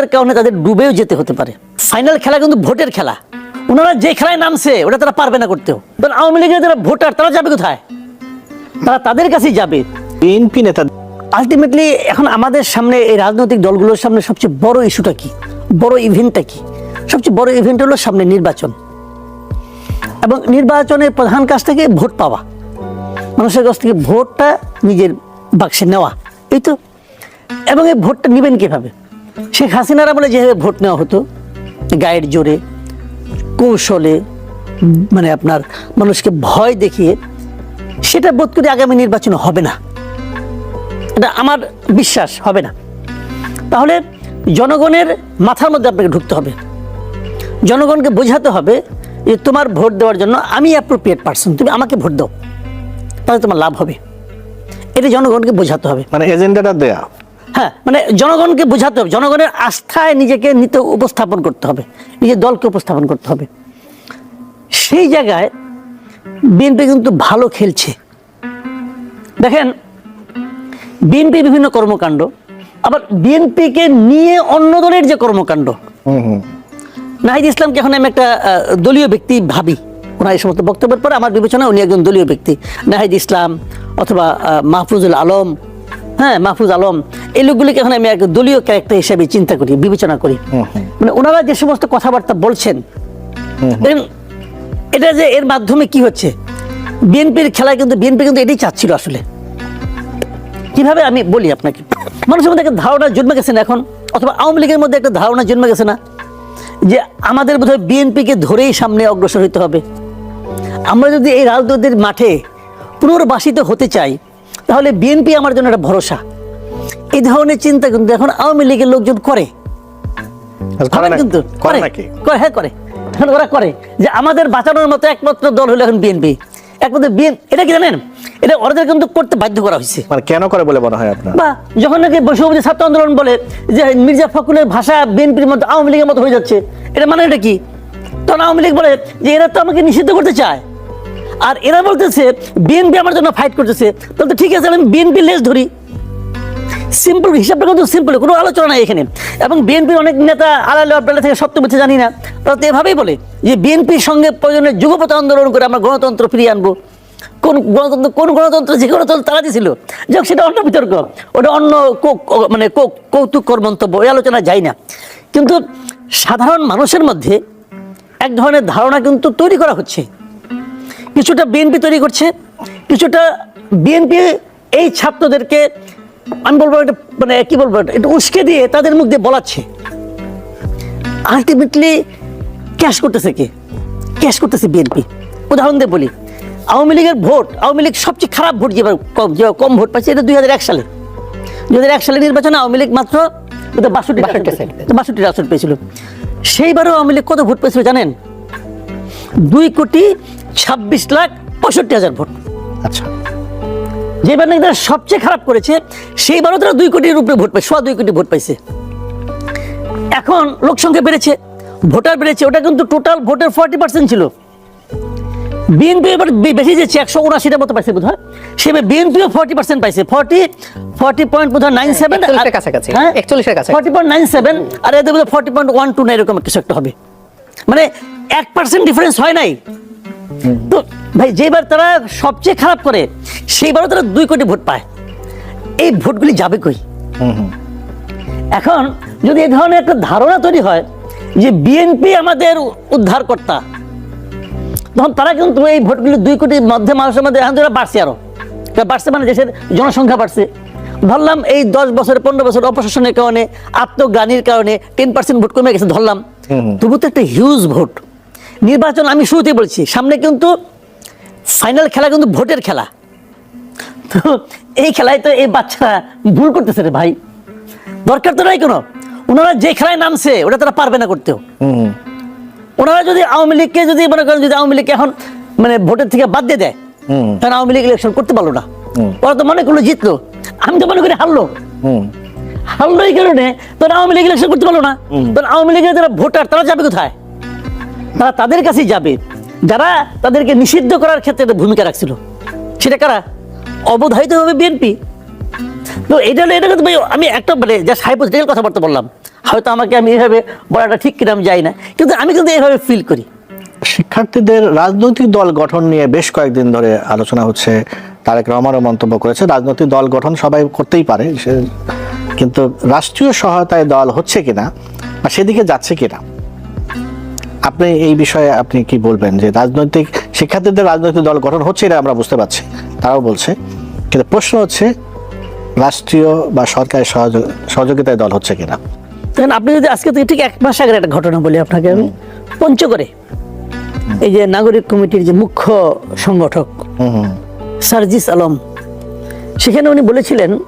ভোটের কারণে তাদের ডুবেও যেতে হতে পারে। ফাইনাল খেলা কিন্তু ভোটের খেলা। ওনারা যে খেলায় নামছে ওটা তারা পারবে না করতেও। কারণ আওয়ামী লীগের যারা ভোটার তারা যাবে কোথায়? তারা তাদের কাছেই যাবে। বিএনপি নেতা আলটিমেটলি এখন আমাদের সামনে এই রাজনৈতিক দলগুলোর সামনে সবচেয়ে বড় ইস্যুটা কি? বড় ইভেন্টটা কি? সবচেয়ে বড় ইভেন্ট হলো সামনে নির্বাচন। এবং নির্বাচনের প্রধান কাজ থেকে ভোট পাওয়া। মানুষের কাছ থেকে ভোটটা নিজের বাক্সে নেওয়া। এই তো। এবং এই ভোটটা নেবেন কীভাবে? শেখ হাসিনার আমলে যেভাবে ভোট নেওয়া হতো, গায়ের জোরে, কৌশলে মানে আপনার মানুষকে ভয় দেখিয়ে, সেটা বোধ করি আগামী নির্বাচন হবে না। এটা আমার বিশ্বাস, হবে না। তাহলে জনগণের মাথার মধ্যে আপনাকে ঢুকতে হবে। জনগণকে বোঝাতে হবে যে তোমার ভোট দেওয়ার জন্য আমি অ্যাপ্রোপ্রিয়েট পার্সন তুমি আমাকে ভোট দাও, তাহলে তোমার লাভ হবে। এটা জনগণকে বোঝাতে হবে। মানে এজেন্ডাটা দেয়া। হ্যাঁ মানে জনগণকে বোঝাতে হবে। জনগণের আস্থায় নিজেকে নিতে উপস্থাপন করতে হবে। নিজের দলকে উপস্থাপন করতে হবে। সেই জায়গায় বিএনপি কিন্তু ভালো খেলছে। দেখেন বিএনপি বিভিন্ন কর্মকাণ্ড আবার বিএনপিকে নিয়ে অন্য দলের যে কর্মকাণ্ড নাহিদ ইসলামকে এখন আমি একটা দলীয় ব্যক্তি ভাবি। ওনার এই সমস্ত বক্তব্যের পরে আমার বিবেচনায় উনি একজন দলীয় ব্যক্তি। নাহিদ ইসলাম অথবা মাহফুজুল আলম হ্যাঁ মাহফুজ আলম এই লোকগুলিকে এখন আমি এক দলীয় ক্যারেক্টার হিসেবে চিন্তা করি বিবেচনা করি। মানে ওনারা যে সমস্ত কথাবার্তা বলছেন এটা যে এর মাধ্যমে কি হচ্ছে? বিএনপির খেলায় কিন্তু বিএনপি কিন্তু এটাই চাচ্ছিল আসলে। কীভাবে আমি বলি আপনাকে? মানুষের মধ্যে একটা ধারণা জন্মে গেছে না এখন? অথবা আওয়ামী লীগের মধ্যে একটা ধারণা জন্মে গেছে না? যে আমাদের বোধহয় বিএনপিকে ধরেই সামনে অগ্রসর হতে হবে। আমরা যদি এই রাজনীতির মাঠে পুনর্বাসিত হতে চাই তাহলে বিএনপি আমার জন্য একটা ভরসা। এই ধরনের চিন্তা কিন্তু এখন আওয়ামী লীগের লোকজন করে। না- কিন্তু করে হ্যাঁ করে। এখন ওরা করে যে আমাদের বাঁচানোর মতো একমাত্র দল হলো এখন বিএনপি একমাত্র বিএন এটা কি জানেন? এটা ওদের কিন্তু করতে বাধ্য করা হয়েছে। মানে কেন করে বলে মনে হয় আপনার? বা যখন নাকি বৈষম্য ছাত্র আন্দোলন বলে যে মির্জা ফখরুলের ভাষা বিএনপির মতো আওয়ামী লীগের মতো হয়ে যাচ্ছে এটা মানে এটা কি? তখন আওয়ামী লীগ বলে যে এরা তো আমাকে নিষিদ্ধ করতে চায়। আর এরা বলতেছে বিএনপি আমার জন্য ফাইট করতেছে। তাহলে তো ঠিক আছে, আমি বিএনপি লেস ধরি। সিম্পল হিসাবটা কিন্তু সিম্পল কোনো আলোচনা নাই এখানে। এবং বিএনপির অনেক নেতা আড়ালে আবডালে থেকে সত্য মিথ্যে জানি না। তারা তো এভাবেই বলে যে বিএনপির সঙ্গে প্রয়োজনে যুগপথ আন্দোলন করে আমরা গণতন্ত্র ফিরিয়ে আনব। কোন গণতন্ত্র কোন গণতন্ত্র যে গণতন্ত্র তারা দিয়েছিল যাক, সেটা অন্য বিতর্ক। ওটা অন্য মানে কৌ- কৌতুককর মন্তব্য ওই আলোচনা যায় না। কিন্তু সাধারণ মানুষের মধ্যে এক ধরনের ধারণা কিন্তু তৈরি করা হচ্ছে। কিছুটা বিএনপি তৈরি করছে কিছুটা বিএনপি এই ছাত্রদেরকে আমি বলব এটা মানে কি বলব এটা একটু উস্কে দিয়ে তাদের মুখ দিয়ে বলাচ্ছে। আলটিমেটলি ক্যাশ করতেছে কে? ক্যাশ করতেছে বিএনপি উদাহরণ দিয়ে বলি আওয়ামী লীগের ভোট আওয়ামী লীগ সবচেয়ে খারাপ ভোট যেবার কম যে কম ভোট পাচ্ছে এটা দুই হাজার এক সালে দুই হাজার এক সালে নির্বাচনে আওয়ামী লীগ মাত্র বাষট্টি বাষট্টি আসন। পেয়েছিল। সেইবারও আওয়ামী লীগ কত ভোট পেয়েছিল জানেন? দুই কোটি ছাব্বিশ লাখ পঁয়ষট্টি হাজার ভোট। আচ্ছা। যেবার নাকি তারা সবচেয়ে খারাপ করেছে সেইবারও তারা দুই কোটির উপরে ভোট পায় সোয়া দুই কোটি ভোট পাইছে। এখন লোক সংখ্যা বেড়েছে ভোটার বেড়েছে ওটা কিন্তু টোটাল ভোটের ফর্টি পার্সেন্ট ছিল। বিএনপি এবার বেশি যেছে একশো উনাশিটার মতো পাইছে বোধ হয় সেবার বিএনপিও ফর্টি পার্সেন্ট পাইছে ফর্টি ফর্টি পয়েন্ট বোধ হয় নাইন সেভেন 41 কাছাকাছি, 41 এর কাছাকাছি। ফর্টি পয়েন্ট নাইন সেভেন আর এদের বোধ ফর্টি পয়েন্ট ওয়ান টু না এরকম কিছু একটা হবে। মানে এক পার্সেন্ট ডিফারেন্স হয় নাই। তো ভাই যেবার তারা সবচেয়ে খারাপ করে সেইবারও তারা দুই কোটি ভোট পায়। এই ভোটগুলি যাবে কই? এখন যদি এই ধরনের একটা ধারণা তৈরি হয় যে বিএনপি আমাদের উদ্ধারকর্তা তখন তারা কিন্তু এই ভোটগুলি দুই কোটির মধ্যে মানুষের মধ্যে এখন তারা বাড়ছে আরও। বাড়ছে মানে দেশের জনসংখ্যা বাড়ছে। ধরলাম এই দশ বছর পনেরো বছর অপশাসনের কারণে আত্মগ্লানির কারণে টেন পার্সেন্ট ভোট কমে গেছে ধরলাম। তবু তো একটা হিউজ ভোট। নির্বাচন আমি শুরুতেই বলছি সামনে কিন্তু ফাইনাল খেলা কিন্তু ভোটের খেলা। তো এই খেলায় তো এই বাচ্চারা ভুল করতেছে রে ভাই। দরকার তো নাই কোনো। ওনারা যে খেলায় নামছে ওটা তারা পারবে না করতেও। ওনারা যদি আওয়ামী লীগকে যদি মনে করেন যদি আওয়ামী লীগকে এখন মানে ভোটের থেকে বাদ দিয়ে দেয়। তাহলে আওয়ামী লীগ ইলেকশন করতে পারল না। ওরা তো মনে করল জিতলো। আমি তো মনে করি হারলো। হারলো এই কারণে তোরা আওয়ামী লীগ ইলেকশন করতে পারল না। তখন আওয়ামী লীগের যারা ভোটার তারা যাবে কোথায়? তারা তাদের কাছেই যাবে। যারা তাদেরকে নিষিদ্ধ করার ক্ষেত্রে ভূমিকা রাখছিল। সেটা কারা? অবধারিত হবে বিএনপি। তো এটা হলো এটা কিন্তু ভাই, আমি একটা মানে জাস্ট হাইপোথেটিক্যাল কথাবার্তা বললাম। হয়তো আমাকে আমি এইভাবে বলাটা ঠিক কিনা আমি যাই না। কিন্তু আমি কিন্তু এইভাবে ফিল করি। শিক্ষার্থীদের রাজনৈতিক দল গঠন নিয়ে বেশ কয়েকদিন ধরে আলোচনা হচ্ছে। তারেক রহমানও মন্তব্য করেছে, রাজনৈতিক দল গঠন সবাই করতেই পারে। কিন্তু রাষ্ট্রীয় সহায়তায় দল হচ্ছে কিনা বা সেদিকে যাচ্ছে কিনা? আপনি এই বিষয়ে আপনি কি বলবেন? যে রাজনৈতিক শিক্ষার্থীদের রাজনৈতিক দল গঠন হচ্ছে এটা আমরা বুঝতে পারছি। তারাও বলছে। কিন্তু প্রশ্ন হচ্ছে রাষ্ট্রীয় বা সরকারের সহযোগ- সহযোগিতায় দল হচ্ছে কিনা? দেখেন আপনি যদি আজকে থেকে ঠিক এক মাস আগের একটা ঘটনা বলি আপনাকে আমি। পঞ্চগড়ে এই যে নাগরিক কমিটির যে মুখ্য সংগঠক সার্জিস আলম সেখানে উনি বলেছিলেন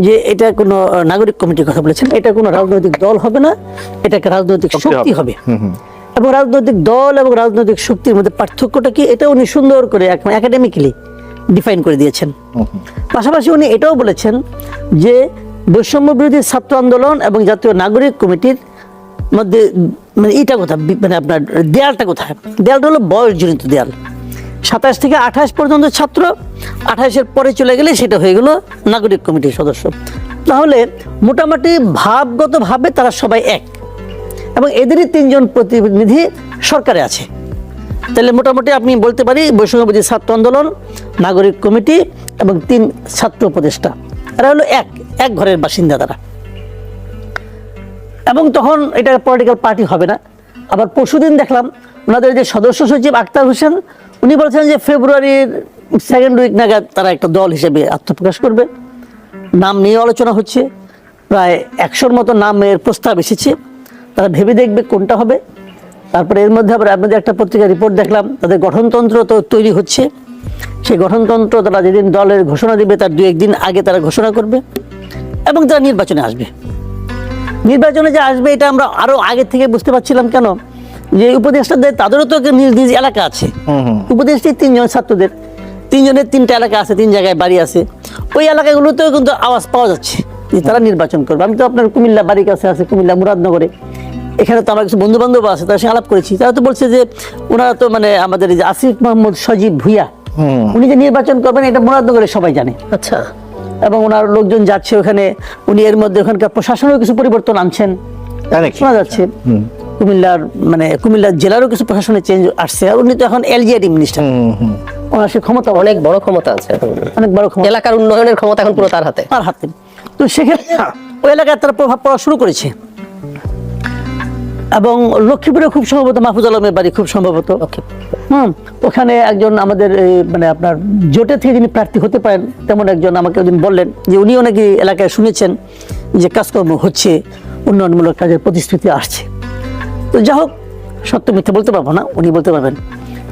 যে এটা কোনো নাগরিক কমিটির কথা বলেছেন। এটা কোনো রাজনৈতিক দল হবে না এটা একটা রাজনৈতিক শক্তি হবে। এবং রাজনৈতিক দল এবং রাজনৈতিক শক্তির মধ্যে পার্থক্যটা কি? এটা উনি সুন্দর করে একাডেমিক্যালি ডিফাইন করে দিয়েছেন। পাশাপাশি উনি এটাও বলেছেন যে বৈষম্য বিরোধী ছাত্র আন্দোলন এবং জাতীয় নাগরিক কমিটির মধ্যে মানে এটা কোথায় মানে আপনার দেয়ালটা কোথায়? দেয়ালটা হলো বয়সজনিত দেয়াল। সাতাশ থেকে আঠাশ পর্যন্ত ছাত্র আঠাশের পরে চলে গেলে সেটা হয়ে গেল নাগরিক কমিটির সদস্য। তাহলে মোটামুটি ভাবগতভাবে তারা সবাই এক। এবং এদেরই তিনজন প্রতিনিধি সরকারে আছে। তাহলে মোটামুটি আপনি বলতে পারি বৈষম্যবাদী ছাত্র আন্দোলন, নাগরিক কমিটি এবং তিন ছাত্র উপদেষ্টা। এরা হলো এক এক ঘরের বাসিন্দা তারা। এবং তখন এটা পলিটিক্যাল পার্টি হবে না। আবার পরশুদিন দেখলাম ওনাদের যে সদস্য সচিব আক্তার হোসেন, উনি বলছেন যে ফেব্রুয়ারির সেকেন্ড উইক নাগাদ তারা একটা দল হিসেবে আত্মপ্রকাশ করবে। নাম নিয়ে আলোচনা হচ্ছে। প্রায় একশোর মতো নামের প্রস্তাব এসেছে। তারা ভেবে দেখবে কোনটা হবে। তারপরে এর মধ্যে আবার আপনাদের একটা পত্রিকা রিপোর্ট দেখলাম তাদের গঠনতন্ত্র তো তৈরি হচ্ছে। সেই গঠনতন্ত্র তারা যেদিন দলের ঘোষণা দিবে তার দু একদিন আগে তারা ঘোষণা করবে এবং তারা নির্বাচনে আসবে। নির্বাচনে যে আসবে এটা আমরা আরও আগে থেকে বুঝতে পারছিলাম কেন? যে উপদেষ্টাদের তাদেরও তো নিজ নিজ এলাকা আছে। উপদেষ্টা তিনজন ছাত্রদের। তিনজনের তিনটা এলাকা আছে তিন জায়গায় বাড়ি আছে। ওই এলাকাগুলোতেও কিন্তু আওয়াজ পাওয়া যাচ্ছে যে তারা নির্বাচন করবে। আমি তো আপনার কুমিল্লা বাড়ির কাছে আছে কুমিল্লা মুরাদনগরে। এখানে তো আমার কিছু বন্ধু বান্ধব আছে তার সঙ্গে আলাপ করেছি। তারা তো বলছে যে ওনারা তো মানে আমাদের এই যে আসিফ মোহাম্মদ সজীব ভুইয়া উনি যে নির্বাচন করবেন এটা মুরাদনগরে সবাই জানে। আচ্ছা। এবং ওনার লোকজন যাচ্ছে ওখানে উনি এর মধ্যে ওখানকার প্রশাসনেও কিছু পরিবর্তন আনছেন। শোনা যাচ্ছে। কুমিল্লার মানে কুমিল্লার জেলারও কিছু প্রশাসনে চেঞ্জ আসছে আর উনি তো এখন এলজিআইডি মিনিস্টার ওনার সে ক্ষমতা অনেক অনেক বড় ক্ষমতা আছে অনেক বড় ক্ষমতা। এলাকার উন্নয়নের ক্ষমতা এখন পুরো তার হাতে। তার হাতে। তো সেক্ষেত্রে ওই এলাকায় তারা প্রভাব পড়া শুরু করেছে। এবং লক্ষ্মীপুরে খুব সম্ভবত মাহফুজ আলমের বাড়ি খুব সম্ভবত। ওকে হুম ওখানে একজন আমাদের মানে আপনার জোটে থেকে যিনি প্রার্থী হতে পারেন তেমন একজন আমাকে ওদিন বললেন যে উনিও নাকি এলাকায় শুনেছেন যে কাজকর্ম হচ্ছে উন্নয়নমূলক কাজের প্রতিশ্রুতি আসছে। তো যা হোক সত্য মিথ্যে বলতে পারব না উনি বলতে পারবেন।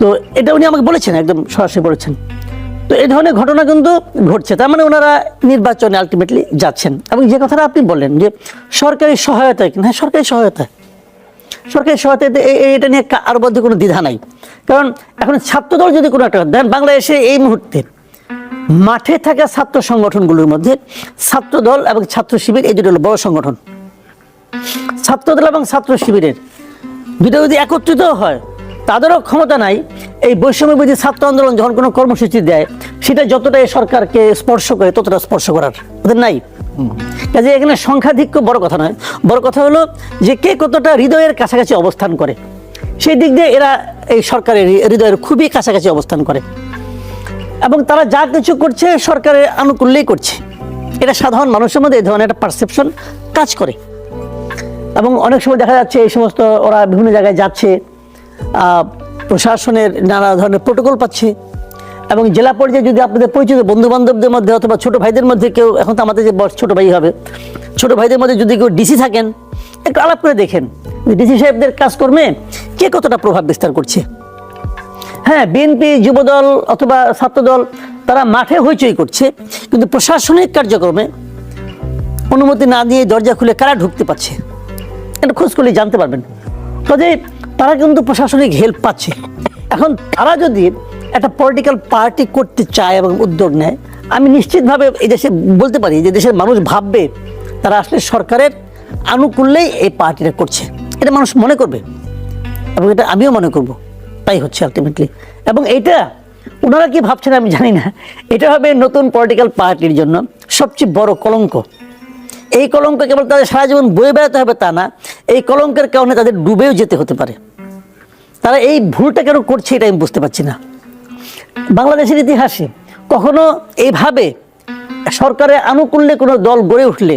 তো এটা উনি আমাকে বলেছেন একদম সরাসরি বলেছেন। তো এই ধরনের ঘটনা কিন্তু ঘটছে তার মানে ওনারা নির্বাচনে আলটিমেটলি যাচ্ছেন। এবং যে কথাটা আপনি বললেন যে সরকারি সহায়তা কিনা হ্যাঁ সরকারি সহায়তা সরকারি সহায়তা এটা নিয়ে আরও মধ্যে কোনো দ্বিধা নাই। কারণ এখন ছাত্রদল যদি কোনো একটা দেন বাংলাদেশে এই মুহূর্তে মাঠে থাকা ছাত্র সংগঠনগুলোর মধ্যে ছাত্রদল এবং ছাত্র শিবির এই দুটো হলো বড় সংগঠন। ছাত্রদল এবং ছাত্র শিবিরের দুটো যদি একত্রিত হয়, তাদেরও ক্ষমতা নাই। এই বৈষম্যবিধি ছাত্র আন্দোলন যখন কোনো কর্মসূচি দেয় সেটা যতটা এই সরকারকে স্পর্শ করে ততটা স্পর্শ করার। ওদের নাই? কাজে এখানে সংখ্যাধিক্য বড় কথা নয়। বড় কথা হলো যে কে কতটা হৃদয়ের কাছাকাছি অবস্থান করে। সেই দিক দিয়ে এরা এই সরকারের হৃদয়ের খুবই কাছাকাছি অবস্থান করে। এবং তারা যা কিছু করছে সরকারের আনুকূল্যেই করছে। এটা সাধারণ মানুষের মধ্যে এই ধরনের একটা পারসেপশন কাজ করে। এবং অনেক সময় দেখা যাচ্ছে এই সমস্ত ওরা বিভিন্ন জায়গায় যাচ্ছে। প্রশাসনের নানা ধরনের প্রোটোকল পাচ্ছে। এবং জেলা পর্যায়ে যদি আপনাদের পরিচিত বন্ধু বান্ধবদের মধ্যে অথবা ছোট ভাইদের মধ্যে কেউ, এখন তো আমাদের যে ছোট ভাই হবে, ছোট ভাইদের মধ্যে যদি কেউ ডিসি থাকেন, একটু আলাপ করে দেখেন। ডিসি সাহেবদের কাজকর্মে কে কতটা প্রভাব বিস্তার করছে? হ্যাঁ বিএনপি যুবদল অথবা ছাত্রদল, তারা মাঠে হইচই করছে, কিন্তু প্রশাসনিক কার্যক্রমে অনুমতি না দিয়ে দরজা খুলে কারা ঢুকতে পারছে? এটা খোঁজ করলে জানতে পারবেন। কাজে তারা কিন্তু প্রশাসনিক হেল্প পাচ্ছে। এখন তারা যদি একটা পলিটিক্যাল পার্টি করতে চায় এবং উদ্যোগ নেয়, আমি নিশ্চিতভাবে এই দেশে বলতে পারি যে দেশের মানুষ ভাববে তারা আসলে সরকারের আনুকূল্যেই এই পার্টিটা করছে। এটা মানুষ মনে করবে এবং এটা আমিও মনে করব। তাই হচ্ছে আলটিমেটলি এবং এইটা ওনারা কি ভাবছেন আমি জানি না। এটা হবে নতুন পলিটিক্যাল পার্টির জন্য সবচেয়ে বড় কলঙ্ক। এই কলঙ্ক কেবল তাদের সারা জীবন বয়ে বেড়াতে হবে তা না এই কলঙ্কের কারণে তাদের ডুবেও যেতে হতে পারে। তারা এই ভুলটা কেন করছে এটা আমি বুঝতে পারছি না। বাংলাদেশের ইতিহাসে কখনো এইভাবে সরকারের আনুকূল্যে কোনো দল গড়ে উঠলে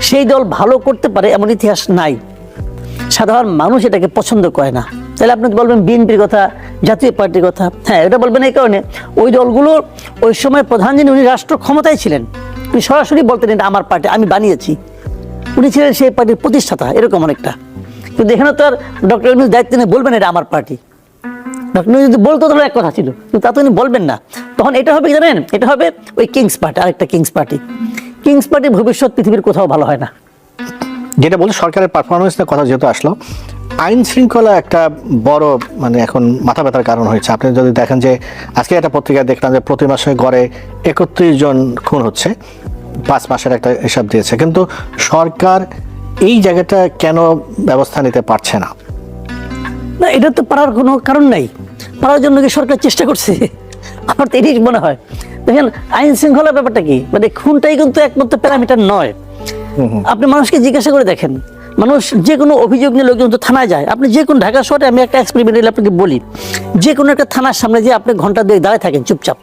সেই দল ভালো করতে পারে এমন ইতিহাস নাই। সাধারণ মানুষ এটাকে পছন্দ করে না। তাহলে আপনি বলবেন বিএনপির কথা, জাতীয় পার্টির কথা। হ্যাঁ এটা বলবেন এই কারণে ওই দলগুলোর ওই সময় প্রধান যিনি, উনি রাষ্ট্র ক্ষমতায় ছিলেন। উনি সরাসরি বলতেন, এটা আমার পার্টি, আমি বানিয়েছি। উনি ছিলেন সেই পার্টির প্রতিষ্ঠাতা, এরকম অনেকটা। কিন্তু এখানে তো আর ডক্টর ইউনুস দায়িত্ব নিয়ে বলবেন এটা আমার পার্টি। ডক্টর যদি বলতো, তাহলে এক কথা ছিল। কিন্তু তা তো উনি বলবেন না। তখন এটা হবে জানেন? এটা হবে ওই কিংস পার্টি, আরেকটা কিংস পার্টি। কিংস পার্টির ভবিষ্যৎ পৃথিবীর কোথাও ভালো হয় না। যেটা বলছে সরকারের পারফরমেন্সের কথা যেহেতু আসলো, আইন শৃঙ্খলা একটা বড় মানে এখন মাথা ব্যথার কারণ হয়েছে। আপনি যদি দেখেন যে, আজকে একটা পত্রিকায় দেখলাম যে প্রতি মাসে গড়ে একত্রিশ জন খুন হচ্ছে। পাঁচ মাসের একটা হিসাব দিয়েছে। কিন্তু সরকার এই জায়গাটা কেন ব্যবস্থা নিতে পারছে না? না এটা তো পারার কোনো কারণ নাই। পারার জন্য কি সরকার চেষ্টা করছে? আমার তো এটাই মনে হয়। দেখেন আইন শৃঙ্খলা ব্যাপারটা কি? মানে খুনটাই কিন্তু একমাত্র প্যারামিটার নয়। আপনি মানুষকে জিজ্ঞাসা করে দেখেন। মানুষ যে কোনো অভিযোগ নিয়ে লোকজন তো থানায় যায়। আপনি যে কোনো ঢাকা শহরে আমি একটা এক্সপেরিমেন্ট আপনাকে বলি। যে কোনো একটা থানার সামনে যে আপনি ঘণ্টা দিয়ে দাঁড়িয়ে থাকেন চুপচাপ।